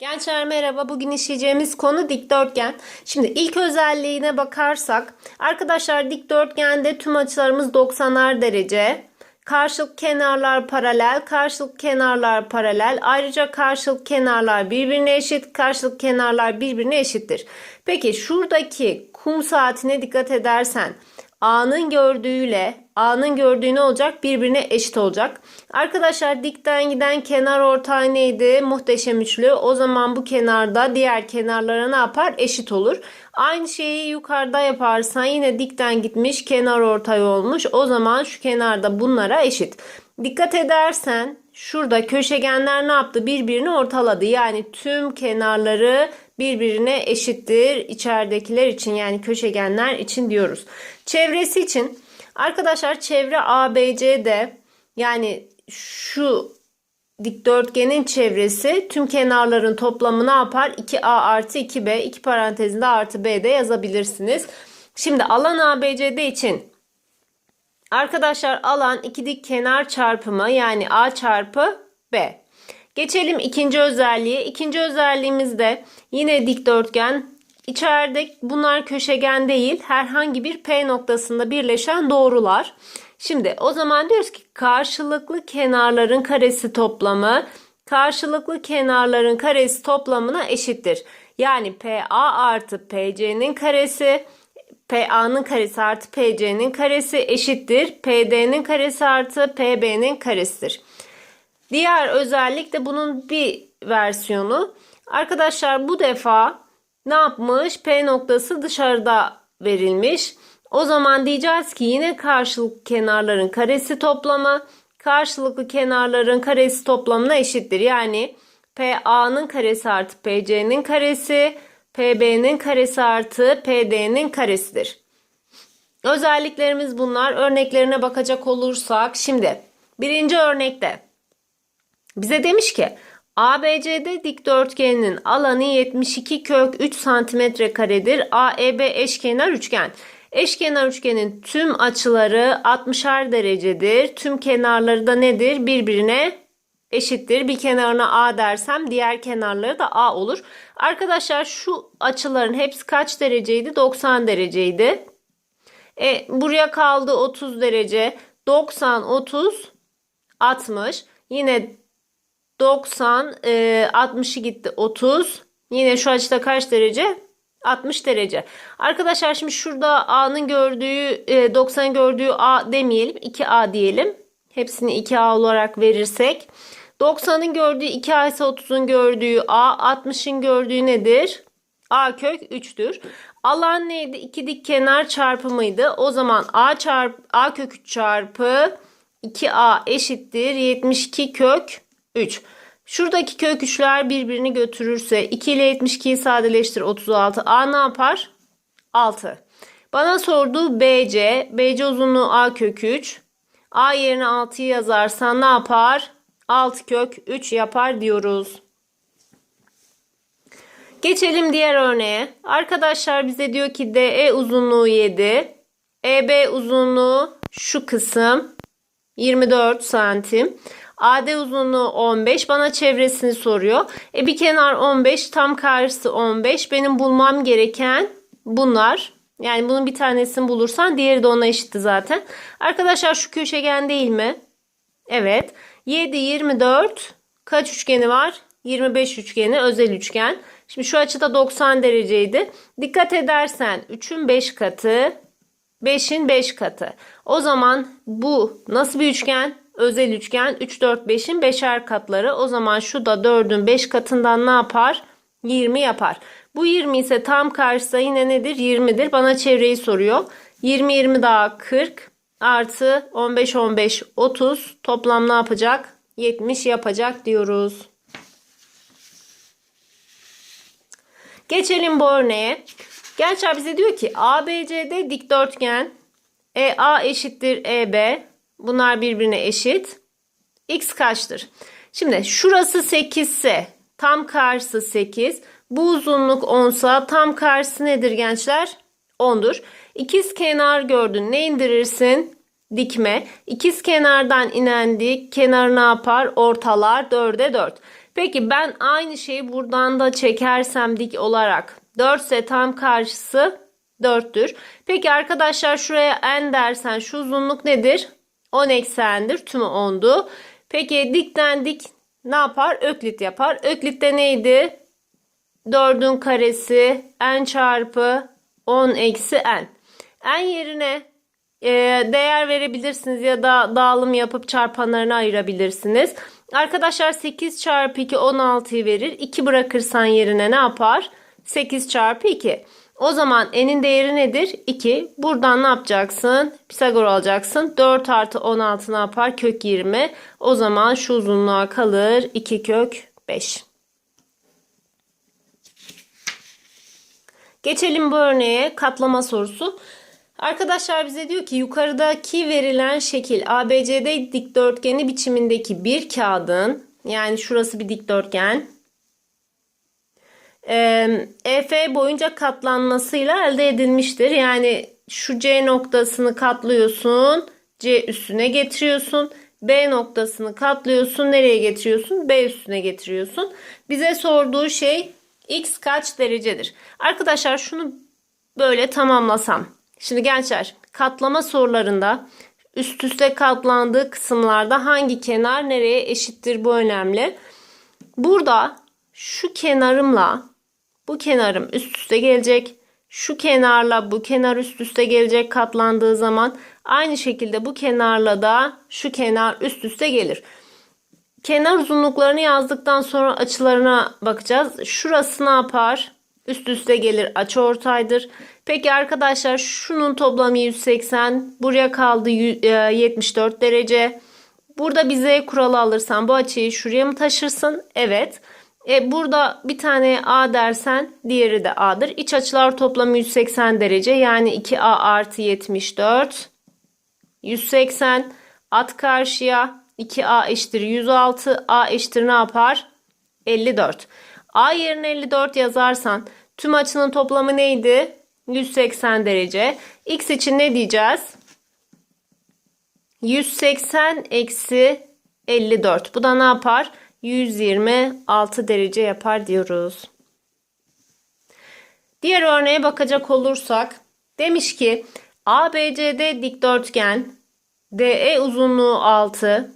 Gençler merhaba. Bugün işleyeceğimiz konu dikdörtgen. Şimdi ilk özelliğine bakarsak arkadaşlar dikdörtgende tüm açılarımız 90'ar derece. Karşılık kenarlar paralel, karşılık kenarlar paralel. Ayrıca karşılık kenarlar birbirine eşit, karşılık kenarlar birbirine eşittir. Peki şuradaki kum saatine dikkat edersen A'nın gördüğüyle A'nın gördüğü ne olacak? Birbirine eşit olacak. Arkadaşlar dikten giden kenar ortay neydi? Muhteşem üçlü. O zaman bu kenarda diğer kenarlara ne yapar? Eşit olur. Aynı şeyi yukarıda yaparsan yine dikten gitmiş kenar ortay olmuş. O zaman şu kenarda bunlara eşit. Dikkat edersen şurada köşegenler ne yaptı? Birbirini ortaladı. Yani tüm kenarları birbirine eşittir. İçeridekiler için yani köşegenler için diyoruz. Çevresi için arkadaşlar çevre ABC'de yani şu dikdörtgenin çevresi tüm kenarların toplamı ne yapar? 2A artı 2B iki parantezinde artı B de yazabilirsiniz. Şimdi alan ABCD için arkadaşlar alan iki dik kenar çarpımı yani A çarpı B. Geçelim ikinci özelliğe. İkinci özelliğimizde yine dikdörtgen. İçeride bunlar köşegen değil herhangi bir P noktasında birleşen doğrular. Şimdi o zaman diyoruz ki karşılıklı kenarların karesi toplamı karşılıklı kenarların karesi toplamına eşittir. Yani PA artı PC'nin karesi PA'nın karesi artı PC'nin karesi eşittir. PD'nin karesi artı PB'nin karesidir. Diğer özellik de bunun bir versiyonu. Arkadaşlar bu defa ne yapmış? P noktası dışarıda verilmiş. O zaman diyeceğiz ki yine karşılıklı kenarların karesi toplamı karşılıklı kenarların karesi toplamına eşittir. Yani PA'nın karesi artı PC'nin karesi PB'nin karesi artı PD'nin karesidir. Özelliklerimiz bunlar. Örneklerine bakacak olursak şimdi birinci örnekte bize demiş ki ABCD dikdörtgeninin alanı 72 kök 3 santimetre karedir. AEB eşkenar üçgen. Eşkenar üçgenin tüm açıları 60'ar derecedir. Tüm kenarları da nedir? Birbirine eşittir. Bir kenarına A dersem diğer kenarları da A olur. Arkadaşlar şu açıların hepsi kaç dereceydi? 90 dereceydi. E, buraya kaldı 30 derece. 90, 30, 60. Yine 90, e, 60'ı gitti 30. Yine şu açıda kaç derece? 60 derece. Arkadaşlar şimdi şurada A'nın gördüğü, e, 90 gördüğü A demeyelim. 2A diyelim. Hepsini 2A olarak verirsek. 90'ın gördüğü 2A ise 30'un gördüğü A. 60'ın gördüğü nedir? A kök 3'tür. Alan neydi? İki dik kenar çarpımıydı. O zaman A çarp A kök 3 çarpı 2A eşittir 72 kök 3. Şuradaki kök 3'ler birbirini götürürse 2 ile 72'yi sadeleştir 36. A ne yapar? 6. Bana sorduğu BC. BC uzunluğu A kök 3. A yerine 6'yı yazarsan ne yapar? 6 kök 3 yapar diyoruz. Geçelim diğer örneğe. Arkadaşlar bize diyor ki DE uzunluğu 7. EB uzunluğu şu kısım 24 santim. AD uzunluğu 15. Bana çevresini soruyor. E bir kenar 15, tam karşısı 15. Benim bulmam gereken bunlar. Yani bunun bir tanesini bulursan diğeri de ona eşitti zaten. Arkadaşlar şu köşegen değil mi? Evet. 7, 24 kaç üçgeni var? 25 üçgeni özel üçgen. Şimdi şu açıda 90 dereceydi. Dikkat edersen 3'ün 5 katı 5'in 5 katı. O zaman bu nasıl bir üçgen? Özel üçgen 3, 4, 5'in 5'er katları. O zaman şu da 4'ün 5 katından ne yapar? 20 yapar. Bu 20 ise tam karşısı yine nedir? 20'dir. Bana çevreyi soruyor. 20, 20 daha 40 artı 15, 15, 30 toplam ne yapacak? 70 yapacak diyoruz. Geçelim bu örneğe. Gençler bize diyor ki ABCD dikdörtgen EA eşittir EB. Bunlar birbirine eşit. X kaçtır? Şimdi şurası 8 ise tam karşısı 8. Bu uzunluk 10 ise tam karşısı nedir gençler? 10'dur. İkiz kenar gördün. Ne indirirsin? Dikme. İkiz kenardan inen dik. Kenar ne yapar? Ortalar 4'e 4. Peki ben aynı şeyi buradan da çekersem dik olarak 4 ise tam karşısı 4'tür. Peki arkadaşlar şuraya n dersen şu uzunluk nedir? 10 eksendir. Tümü 10'du. Peki dikten dik ne yapar? Öklit yapar. Öklit'te neydi? 4'ün karesi n çarpı 10 eksi n. n yerine e, değer verebilirsiniz ya da dağılım yapıp çarpanlarını ayırabilirsiniz. Arkadaşlar 8 çarpı 2 16'yı verir. 2 bırakırsan yerine ne yapar? 8 çarpı 2. O zaman n'in değeri nedir? 2. Buradan ne yapacaksın? Pisagor alacaksın. 4 artı 16 ne yapar? Kök 20. O zaman şu uzunluğa kalır. 2 kök 5. Geçelim bu örneğe katlama sorusu. Arkadaşlar bize diyor ki yukarıdaki verilen şekil ABCD dikdörtgeni biçimindeki bir kağıdın yani şurası bir dikdörtgen EF boyunca katlanmasıyla elde edilmiştir. Yani şu C noktasını katlıyorsun, C üstüne getiriyorsun. B noktasını katlıyorsun, nereye getiriyorsun? B üstüne getiriyorsun. Bize sorduğu şey x kaç derecedir? Arkadaşlar şunu böyle tamamlasam. Şimdi gençler katlama sorularında üst üste katlandığı kısımlarda hangi kenar nereye eşittir bu önemli. Burada şu kenarımla bu kenarım üst üste gelecek. Şu kenarla bu kenar üst üste gelecek katlandığı zaman aynı şekilde bu kenarla da şu kenar üst üste gelir. Kenar uzunluklarını yazdıktan sonra açılarına bakacağız. Şurası ne yapar? Üst üste gelir açı ortaydır. Peki arkadaşlar şunun toplamı 180. Buraya kaldı 74 derece. Burada bir z kuralı alırsan bu açıyı şuraya mı taşırsın? Evet. E, burada bir tane A dersen diğeri de A'dır. İç açılar toplamı 180 derece. Yani 2A artı 74. 180. At karşıya. 2A eşittir 106. A eşittir ne yapar? 54. A yerine 54 yazarsan tüm açının toplamı neydi? 180 derece. X için ne diyeceğiz? 180 eksi 54. Bu da ne yapar? 126 derece yapar diyoruz. Diğer örneğe bakacak olursak demiş ki ABCD dikdörtgen DE uzunluğu 6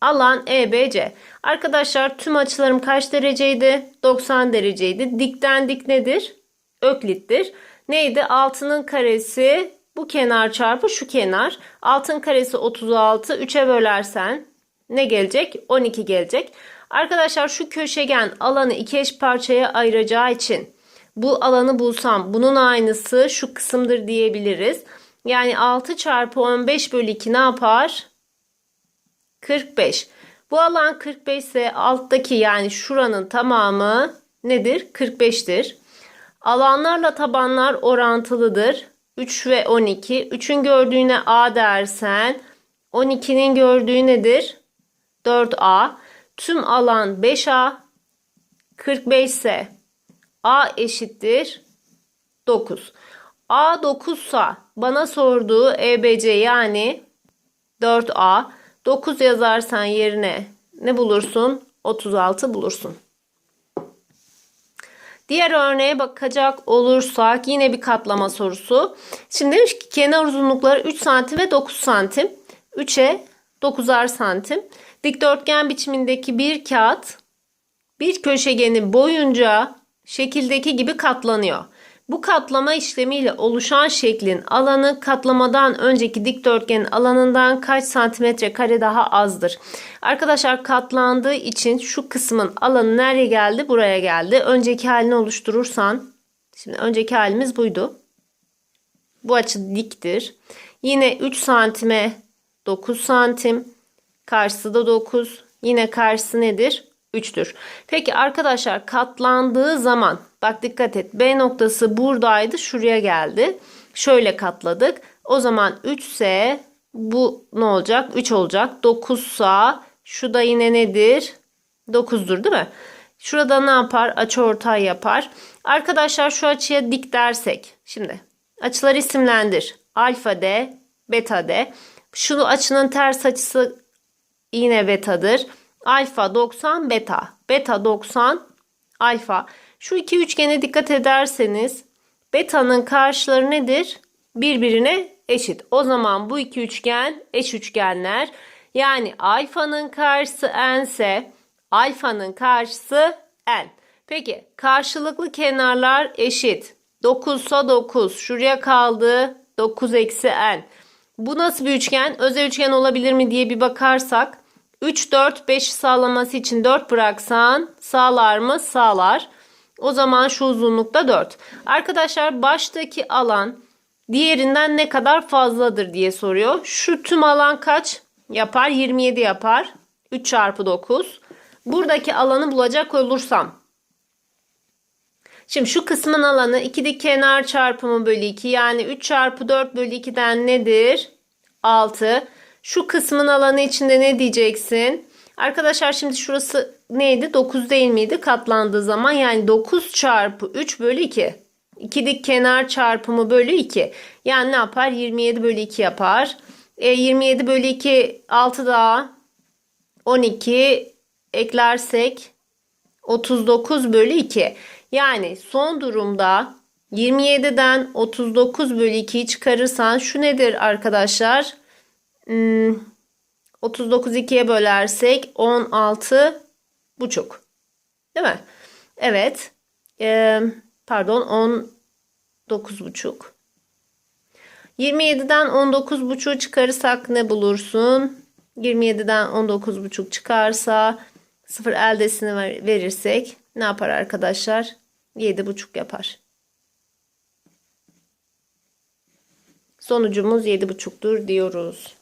alan EBC. Arkadaşlar tüm açılarım kaç dereceydi? 90 dereceydi. Dikten dik nedir? Öklittir. Neydi? 6'nın karesi bu kenar çarpı şu kenar. 6'ın karesi 36. 3'e bölersen ne gelecek? 12 gelecek. Arkadaşlar şu köşegen alanı iki eş parçaya ayıracağı için bu alanı bulsam bunun aynısı şu kısımdır diyebiliriz. Yani 6 çarpı 15 bölü 2 ne yapar? 45. Bu alan 45 ise alttaki yani şuranın tamamı nedir? 45'tir. Alanlarla tabanlar orantılıdır. 3 ve 12. 3'ün gördüğüne A dersen 12'nin gördüğü nedir? 4A. Tüm alan 5A. 45 ise A eşittir 9. A 9 sa bana sorduğu EBC yani 4A. 9 yazarsan yerine ne bulursun? 36 bulursun. Diğer örneğe bakacak olursak yine bir katlama sorusu. Şimdi demiş ki kenar uzunlukları 3 santim ve 9 santim. 3'e 9'ar santim. Dikdörtgen biçimindeki bir kağıt bir köşegeni boyunca şekildeki gibi katlanıyor. Bu katlama işlemiyle oluşan şeklin alanı katlamadan önceki dikdörtgenin alanından kaç santimetre kare daha azdır? Arkadaşlar katlandığı için şu kısmın alanı nereye geldi? Buraya geldi. Önceki halini oluşturursan şimdi önceki halimiz buydu. Bu açı diktir. Yine 3 santime 9 santim. Karşısı da 9. Yine karşısı nedir? 3'tür. Peki arkadaşlar katlandığı zaman bak dikkat et B noktası buradaydı şuraya geldi. Şöyle katladık. O zaman 3 ise bu ne olacak? 3 olacak. 9 sa şu da yine nedir? 9'dur değil mi? Şurada ne yapar? Açı ortay yapar. Arkadaşlar şu açıya dik dersek. Şimdi açılar isimlendir. Alfa D, beta D. Şu açının ters açısı yine betadır. Alfa 90 beta. Beta 90 alfa. Şu iki üçgene dikkat ederseniz beta'nın karşıları nedir? Birbirine eşit. O zaman bu iki üçgen eş üçgenler. Yani alfanın karşısı n ise alfanın karşısı n. Peki karşılıklı kenarlar eşit. 9 ise 9. Şuraya kaldı 9 eksi n. Bu nasıl bir üçgen? Özel üçgen olabilir mi diye bir bakarsak 3, 4, 5 sağlaması için 4 bıraksan sağlar mı? Sağlar. O zaman şu uzunlukta 4. Arkadaşlar baştaki alan diğerinden ne kadar fazladır diye soruyor. Şu tüm alan kaç yapar? 27 yapar. 3 çarpı 9. Buradaki alanı bulacak olursam. Şimdi şu kısmın alanı 2 dik kenar çarpımı bölü 2 yani 3 çarpı 4 bölü 2'den nedir? 6. Şu kısmın alanı içinde ne diyeceksin? Arkadaşlar şimdi şurası neydi? 9 değil miydi? Katlandığı zaman yani 9 çarpı 3 bölü 2. 2 dik kenar çarpımı bölü 2. Yani ne yapar? 27 bölü 2 yapar. E, 27 bölü 2 6 daha 12 eklersek 39 bölü 2. Yani son durumda 27'den 39 bölü 2'yi çıkarırsan şu nedir arkadaşlar? Hmm, 39 2'ye bölersek 16 buçuk. Değil mi? Evet. Ee, pardon 19 buçuk. 27'den 19 buçuğu çıkarırsak ne bulursun? 27'den 19 buçuk çıkarsa sıfır eldesini ver- verirsek ne yapar arkadaşlar? 7 buçuk yapar. Sonucumuz 7 buçuktur diyoruz.